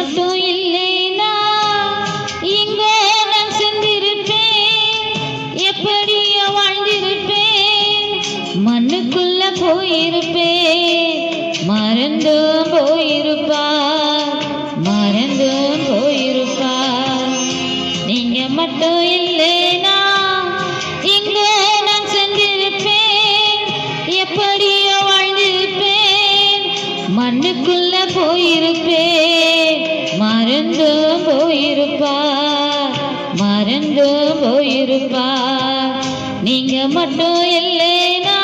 மட்டும் இல்லைனா இங்க நான் சென்றிருப்பேன். எப்படியோ வாழ்ந்திருப்பேன். மண்ணுக்குள்ள போயிருப்பேன். மறந்தும் போயிருப்பார். மறந்தும் போயிருப்பார். நீங்க மட்டும் இல்லை மறந்தும் போயிருப்பார் மறந்தும் நீங்க மட்டும் இல்லைனா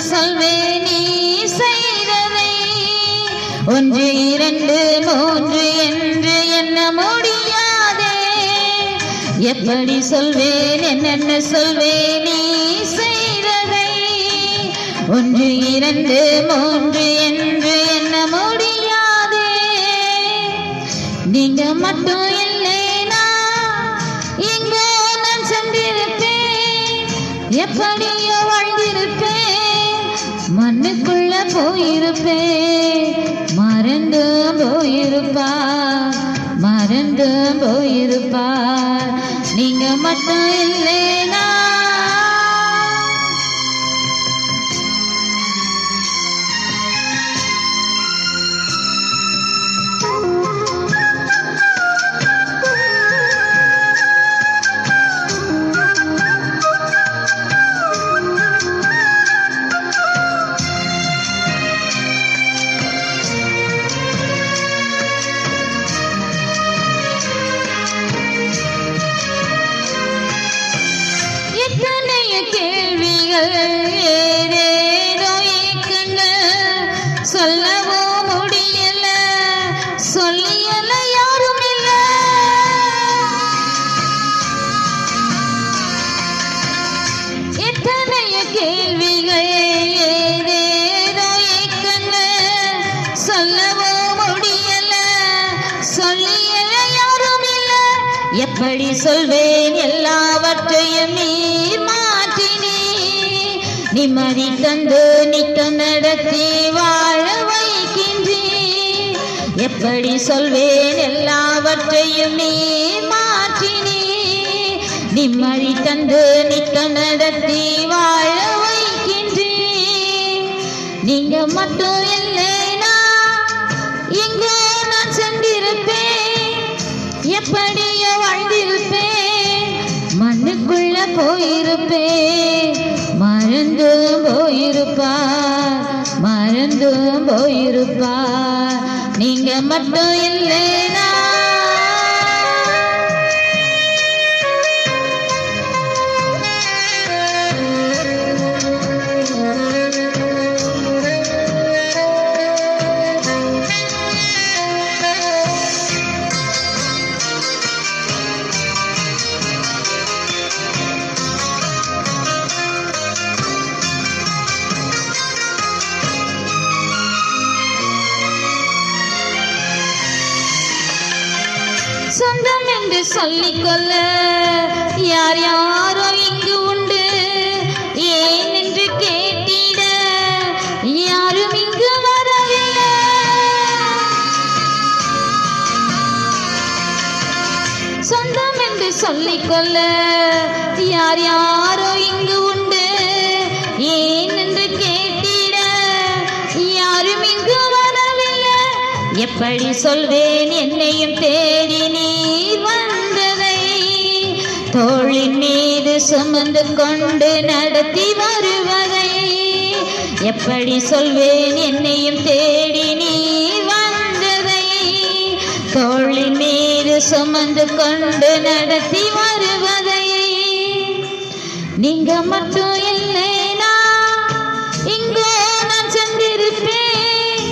சொல்வேன் நீ செய்ததை. ஒன்று இரண்டு மூன்று என்று என்ன முடியாதே. எப்படி சொல்வேன் என்னென்ன சொல்வேன் நீ செய்ததை. ஒன்று இரண்டு மூன்று என்று என்ன முடியாதே. நீங்க மட்டும் இல்லைனா இங்க நான் சென்றிருப்பேன். எப்படியோ மண்ணுக்குள்ள போயிருப்பே. மறந்து போயிருப்பார் மறந்து போயிருப்பார். நீங்க மட்டும் இல்லை. சொல்லவோ முடியல? சொல்லியல யாரும் இல்ல. எத்தனைய கேள்விகள் சொல்லவோ முடியல? சொல்லியல யாரும் இல்ல. எப்படி சொல்வேன் எல்லாவற்றையும் நீ நிம்மதி தந்து நிக்க நடத்தி வாழ வைக்கின்றேன் எப்படி சொல்வேன் எல்லாவற்றையும் நீ மாற்றினே. நிம்மதி தந்து நிக்க நடத்தி வாழ வைக்கின்றேன் நீங்க மட்டும் இல்லைனா இங்கே நான் சென்றிருப்பேன். எப்படியோ வாழ்ந்திருப்பேன். மண்ணுக்குள்ள போயிருப்பேன். மறந்தும் போயிருப்பார் மறந்தும் போயிருப்பார். நீங்க மட்டும் இல்லைனா சொல்லிக்கொள்ள யார் யாரோ இங்கு உண்டு? ஏன் என்று கேட்டிட யாரும் இங்கு வரவில்லை. சொந்தம் என்று சொல்லிக்கொள்ள யார் யாரோ இங்கு உண்டு? ஏன் என்று கேட்டிட யாரும் இங்கு வரவில்லை. எப்படி சொல்வேன் என்னையும் தேடி தோளின் மீது சுமந்து கொண்டு நடத்தி வருவதை எப்படி சொல்வேன்? என்னையும் தேடி நீ வந்ததை தோளின் மீது சுமந்து கொண்டு நடத்தி வருவதை. நீங்க மட்டும் இல்லைனா இங்கே நான் சென்றிருப்பேன்.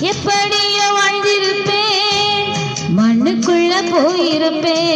எப்படியோ வாழ்ந்திருப்பேன். மண்ணுக்குள்ள போயிருப்பேன்.